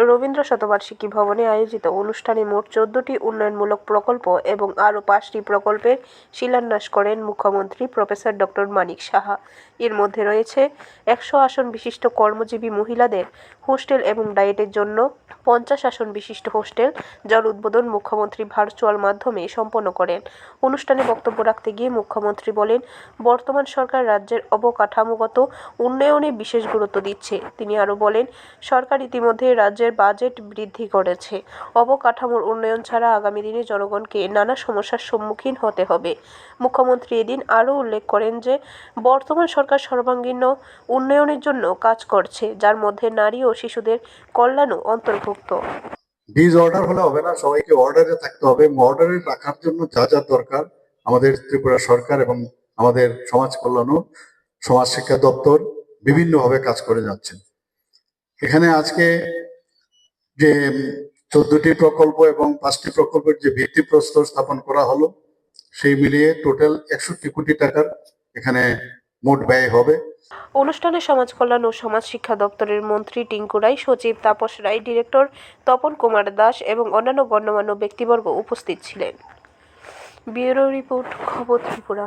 রবীন্দ্র শতবার্ষিকী ভবনে আয়োজিত অনুষ্ঠানে মোট চোদ্দটি উন্নয়নমূলক প্রকল্প এবং আরও পাঁচটি প্রকল্পের শিলান্যাস করেন মুখ্যমন্ত্রী প্রফেসর ডক্টর মানিক সাহা। এর মধ্যে রয়েছে একশো আসন বিশিষ্ট কর্মজীবী মহিলাদের হোস্টেল এবং ডায়েটের জন্য পঞ্চাশ আসন বিশিষ্ট হোস্টেল, যার উদ্বোধন মুখ্যমন্ত্রী ভার্চুয়াল মাধ্যমে সম্পন্ন করেন। অনুষ্ঠানে বক্তব্য রাখতে গিয়ে মুখ্যমন্ত্রী বলেন, বর্তমান সরকার রাজ্যের অবকাঠামোগত উন্নয়নে বিশেষ গুরুত্ব দিচ্ছে। তিনি আরও বলেন, সরকার ইতিমধ্যে রাজ্যের বাজেট বৃদ্ধি করেছে। অবকাঠামোর উন্নয়ন ছাড়া আগামী দিনে জনগণকে নানা সমস্যার সম্মুখীন হতে হবে। মুখ্যমন্ত্রী এদিন আরও উল্লেখ করেন যে, বর্তমান সরকার সর্বাঙ্গীন উন্নয়নের জন্য কাজ করছে, যার মধ্যে নারী ও শিশুদের কল্যাণও অন্তর্ভুক্ত। ডিজ অর্ডার হলে হবে না, সবাইকে অর্ডারে থাকতে হবে। অর্ডারে রাখার জন্য যা যা দরকার, আমাদের ত্রিপুরা সরকার এবং আমাদের সমাজ কল্যাণ সমাজ শিক্ষা দপ্তর বিভিন্নভাবে কাজ করে যাচ্ছেন এখানে আজকে যে চোদ্দটি প্রকল্প এবং পাঁচটি প্রকল্পের যে ভিত্তিপ্রস্তর স্থাপন করা হলো, সেই মিলিয়ে টোটাল একষট্টি কোটি টাকার এখানে মোট ব্যয় হবে। অনুষ্ঠানে সমাজ কল্যাণ ও সমাজ শিক্ষা দপ্তরের মন্ত্রী টিঙ্কু রায়, সচিব তাপস রায়, ডিরেক্টর তপন কুমার দাস এবং অন্যান্য গণ্যমান্য ব্যক্তিবর্গ উপস্থিত ছিলেন। ব্যুরো রিপোর্ট, খবর ত্রিপুরা।